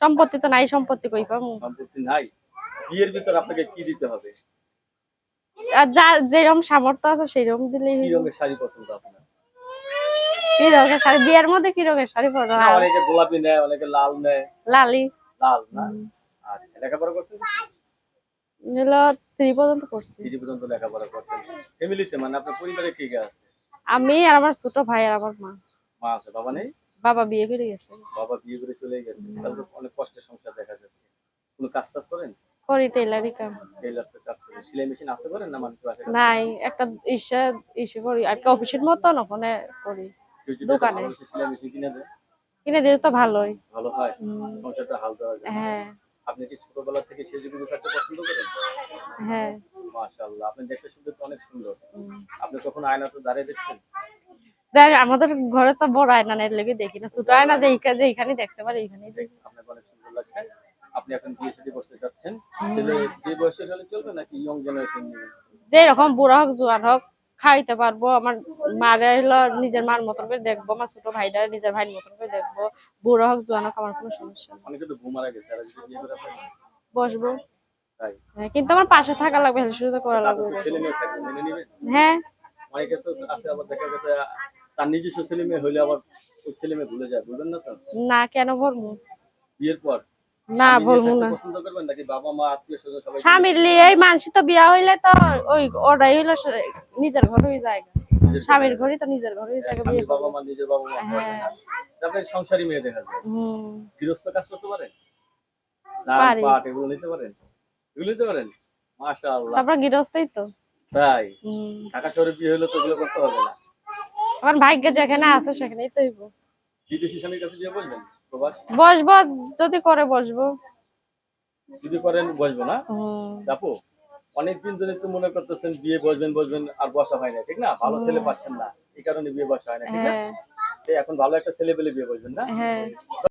সম্পত্তি তো নাই সম্পত্তি কই পামু সম্পত্তি নাই। বিয়ের ভিতর আপনাকে কি দিতে হবে? আর যার যেরকম সামর্থ্য আছে সেরকম দিলেই কি। রঙের শাড়ি পছন্দ আপনার? কি রঙের শাড়ি? বিয়ের মধ্যে কি রঙের শাড়ি পরো অনেকে গোলাপি নেয় অনেকে লাল নেয়। লালি লাল না? আচ্ছা লেখাপড়া করছেন? হলো থ্রি পর্যন্ত করছি। থ্রি পর্যন্ত লেখাপড়া করছেন। ফ্যামিলিতে মানে আপনার পরিবারে কে কে আছে? আমি আর আমার ছোট ভাই আর আমার মা। মা আছে বাবা নেই? বাবা বিয়ে করে গেছে। বাবা বিয়ে করে চলে গেছে। তাহলে অনেক কষ্টের সংসার দেখা যাচ্ছে। কোনো কাজ টাজ করেন? করি টেলারি কাম। টেইলার্সের কাজ করেন। সেলাই মেশিন আছে করেন না মানুষ আছে? নাই একটা ইসে ইসে করি। আর কি অফিসের মতন ওখানে করি। দোকানে। সেলাই মেশিন কিনে দেয়? কিনে দিলে তো ভালোই। ভালো হয়। সংসারটা হাল দেওয়া যায়। হ্যাঁ। আপনি কি ছোটবেলা থেকে সেজুগুলো থাকতে পছন্দ করেন? হ্যাঁ। মাশাআল্লাহ। আপনি দেখতে শুনতে তো অনেক সুন্দর। আপনি কখনো আয়নাতে দাঁড়িয়ে দেখছেন? দেখ, আমাদের ঘরে তো বড় আয়না নেই লেগে দেখি না ছোট আয়না যে এইখানে যে এইখানে দেখতে পারি লাগছে। আপনি এখন বিয়ে শাদী করতে যাচ্ছেন। ছেলে যে বয়সের হলে চলবে নাকি ইয়ং জেনারেশন যে রকম বুড়া হোক জোয়ান হোক খাইতে পারব আমার মারে হলো নিজের মার মতন করে দেখব আমার ছোট ভাইটা নিজের ভাইয়ের মতন করে দেখব বুড়া হোক জোয়ান হোক আমার কোনো সমস্যা অনেকে তো গেছে বসবো। হ্যাঁ, কিন্তু আমার পাশে থাকা লাগবে হেল্প করা লাগবে। হ্যাঁ। অনেকে তো আছে আবার দেখা গেছে তার নিজস্ব ছেলে মেয়ে হইলে আবার ওই ছেলে মেয়ে ভুলে যায় বুঝলেন না তো? না কেন ভরমু? বিয়ের পর? না ভরমু না। পছন্দ করবেন নাকি বাবা মা আত্মীয় স্বজন সবাই? স্বামীর লিয়ে এই মানুষ তো বিয়া হইলে তো ওই ওটাই হইল নিজের ঘর হয়ে যায়। স্বামীর ঘরই তো নিজের ঘর হয়ে যায় বিয়ে বাবা মা নিজের বাবা মা হয়। তারপরে সংসারী মেয়ে দেখা যায়। হুম। গৃহস্থ কাজ করতে পারেন ধান পাট এগুলো নিতে পারেন এগুলো নিতে পারেন? মাশাআল্লাহ। তারপর গৃহস্থই তো। তাই? ঢাকা শহরে বিয়ে হলে তো এগুলো করতে হবে না। আমার ভাগ্য যেখানে আছে সেখানেই তো হইব। বিদেশি স্বামীর কাছে গিয়ে বলবেন বসবো যদি করে বসবো। যদি করেন বসবো না? দেখো অনেকদিন ধরে তো মনে করতেছেন বিয়ে বসবেন বসবেন আর বসা হয় না ঠিক না? ভালো ছেলে পাচ্ছেন না এই কারণে বিয়ে বসা হয় না ঠিক না? হ্যাঁ। এখন ভালো একটা ছেলে পেলে বিয়ে বসবেন না? হ্যাঁ।